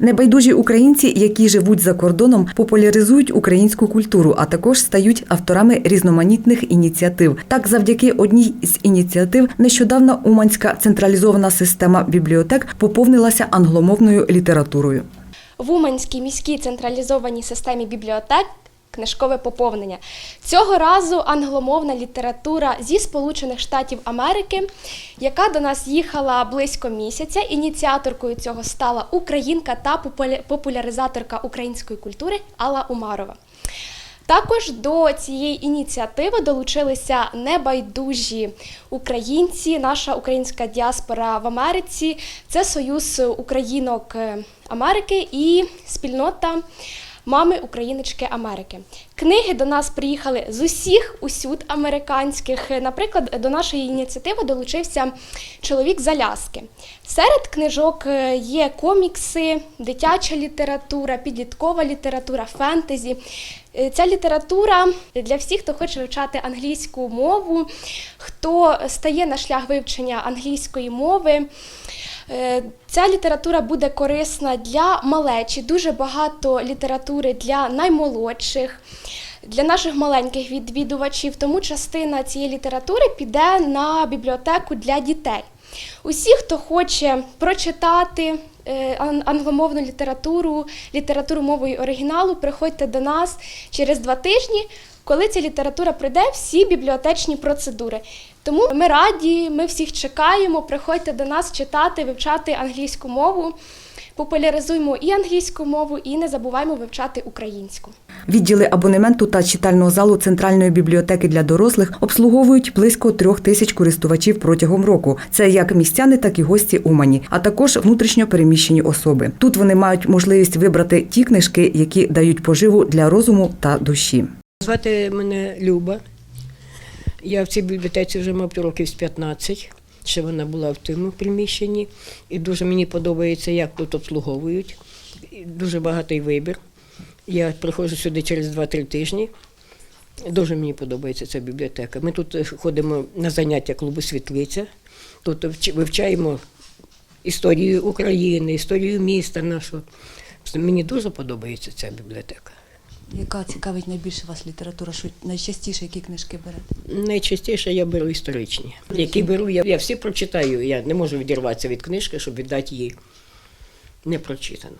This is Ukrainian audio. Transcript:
Небайдужі українці, які живуть за кордоном, популяризують українську культуру, а також стають авторами різноманітних ініціатив. Так, завдяки одній з ініціатив, нещодавно Уманська централізована система бібліотек поповнилася англомовною літературою. В Уманській міській централізованій системі бібліотек книжкове поповнення. Цього разу англомовна література зі Сполучених Штатів Америки, яка до нас їхала близько місяця. Ініціаторкою цього стала українка та популя- популяризаторка української культури Алла Умарова. Також до цієї ініціативи долучилися небайдужі українці, наша українська діаспора в Америці, це Союз Українок е, Америки і спільнота Мами Україночки Америки. Книги до нас приїхали з усіх усюд американських. Наприклад, до нашої ініціативи долучився чоловік з Аляски. Серед книжок е, є комікси, дитяча література, підліткова література, фентезі. Е, Ця література для всіх, хто хоче вивчати англійську мову, хто стає на шлях вивчення англійської мови. Е, Ця література буде корисна для малечі, дуже багато літератури для наймолодших, для наших маленьких відвідувачів. Тому частина цієї літератури піде на бібліотеку для дітей. Усі, хто хоче прочитати е, англомовну літературу, літературу мовою оригіналу, приходьте до нас через два тижні, коли ця література пройде всі бібліотечні процедури. Тому ми раді, ми всіх чекаємо. Приходьте до нас читати, вивчати англійську мову. Популяризуємо і англійську мову, і не забуваємо вивчати українську. Відділи абонементу та читального залу Центральної бібліотеки для дорослих обслуговують близько трьох тисяч користувачів протягом року. Це як містяни, так і гості Умані, а також внутрішньо переміщені особи. Тут вони мають можливість вибрати ті книжки, які дають поживу для розуму та душі. Звати мене Люба. Я в цій бібліотеці вже мав років з 15, ще вона була в тому приміщенні. І дуже мені подобається, як тут обслуговують. Дуже багатий вибір. Я приходжу сюди через 2-3 тижні. Дуже мені подобається ця бібліотека. Ми тут е, ходимо на заняття клубу Світлиця. Тут вивчаємо історію України, історію міста нашого. Мені дуже подобається ця бібліотека. Яка цікавить найбільше вас література? Що найчастіше які книжки берете? Найчастіше я беру історичні. Які беру, я, я всі прочитаю. Я не можу відірватися від книжки, щоб віддати її непрочитану.